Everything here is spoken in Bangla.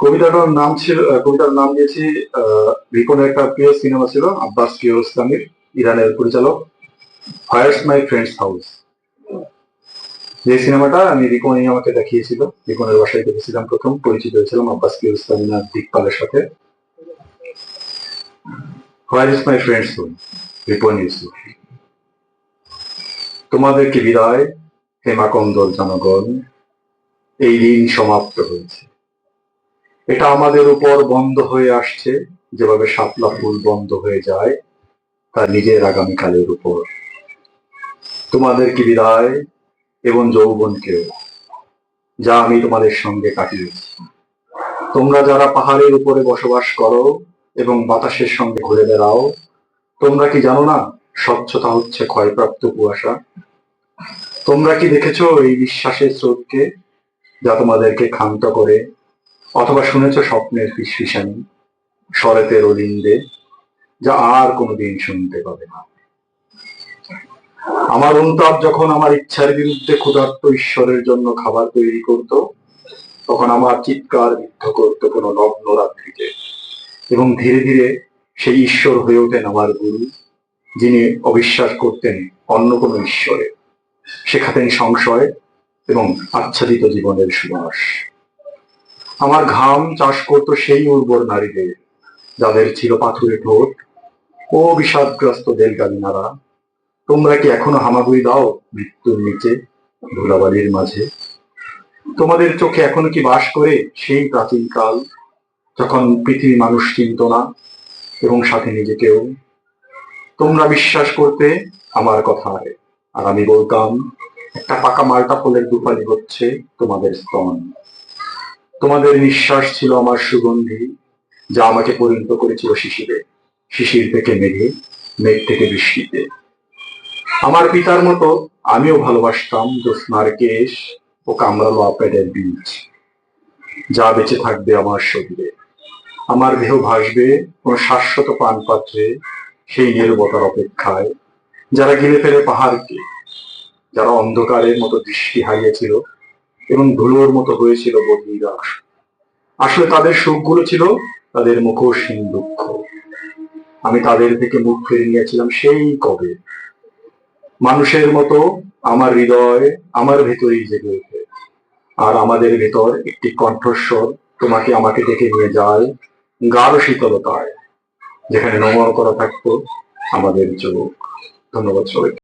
কবিতাটার নাম ছিল কবিতার নাম দিয়েছি আহ, রিপনের একটা প্রিয় সিনেমা ছিল আব্বাস কিয়ারোস্তামির ইরানের পরিচালক ফায়ার্স মাই ফ্রেন্ডস হাউস। যে সিনেমাটা আমি রিপনই আমাকে দেখিয়েছিল রিপনের বাসায় দেখেছিলাম প্রথম পরিচিত হয়েছিলাম আব্বাস কিয়ারোস্তামি আর দিকপালের সাথে। Where my friends home Ripon Yusuf. তোমাদেরকে বিদায়? হেমাকন্দল জনগণ এই দিন সমাপ্ত হয়েছে। এটা আমাদের উপর বন্ধ হয়ে আসছে। যেভাবে শাপলা ফুল বন্ধ হয়ে যায় তার নিজের আগামীকালের উপর। তোমাদের কি বিদায়? এবং যৌবনকেও, যা আমি তোমাদের সঙ্গে কাটিয়েছি। তোমরা যারা পাহাড়ের উপরে বসবাস করো এবং বাতাসের সঙ্গে ঘুরে বেড়াও, তোমরা কি জানো না, স্বচ্ছতা হচ্ছে ক্ষয়প্রাপ্ত কুয়াশা? তোমরা কি দেখেছ এই বিশ্বাসের স্রোতকে, যা তোমাদেরকে ক্ষান্ত করে? অথবা শুনেছ স্বপ্নের ফিসফিসানি শরতের অলিন্দে যা আর কোনোদিন শুনতে পাবে না। আমার অনুতাপ যখন আমার ইচ্ছার বিরুদ্ধে ক্ষুধার্ত ঈশ্বরের জন্য খাবার তৈরি করত, তখন আমার চিৎকার বিদ্ধ করত কোনো নগ্ন রাত্রিতে। এবং ধীরে ধীরে সেই ঈশ্বর হয়ে ওঠেন আমার গুরু, যিনি অবিশ্বাস করতেন অন্য কোনো ঈশ্বরে। শেখাতেন সংশয় এবং আচ্ছাদিত জীবনের সুবাস। আমার ঘাম চাষ করতো সেই উর্বর নারীদের, যাদের ছিল পাথুরে ঠোঁট ও বিষাদগ্রস্ত দেলগালিনারা তোমরা কি এখনও হামাগুড়ি দাও মৃত্যুর নিচে, ধুলাবালির মাঝে? তোমাদের চোখে এখনও কি বাস করে সেই প্রাচীন কাল, যখন পৃথিবী মানুষ চিনত না এবং সাথে নিজেকেও? তোমরা বিশ্বাস করতে আমার কথায়, আর আমি বলতাম, একটা পাকা মাল্টা ফলের দুপালি হচ্ছে তোমাদের স্তন। তোমাদের নিঃশ্বাস ছিল আমার সুগন্ধি, যা আমাকে পরিণত করেছিল শিশিরে। শিশির থেকে মেঘে, মেঘ থেকে বৃষ্টিতে। আমার পিতার মতো আমিও ভালোবাসতাম জ্যোৎস্নার কেশ ও কামড়ালো আপেলের বীজ, যা বেঁচে থাকবে আমার শরীরে। আমার দেহ ভাসবে কোন শাশ্বত পানপাত্রে সেই নির্বতার অপেক্ষায়, যারা গিলে ফেলে পাহাড়কে, যারা অন্ধকারের মতো দৃষ্টি হারিয়েছিল এবং ধুলোর মতো হয়েছিল বহিরা আসলে তাদের সুখগুলো ছিল তাদের মুখোশহীন দুঃখ আমি তাদের থেকে মুখ ফিরে নিয়েছিলাম, সেই কবে? মানুষের মতো আমার হৃদয় আমার ভেতরেই জেগে ওঠে। আর আমাদের ভেতর একটি কণ্ঠস্বর তোমাকে আমাকে ডেকে নিয়ে যায় গাঢ় শীতলতায়, যেখানে নমর করা থাকতো আমাদের চোখ। ধন্যবাদ সবাইকে।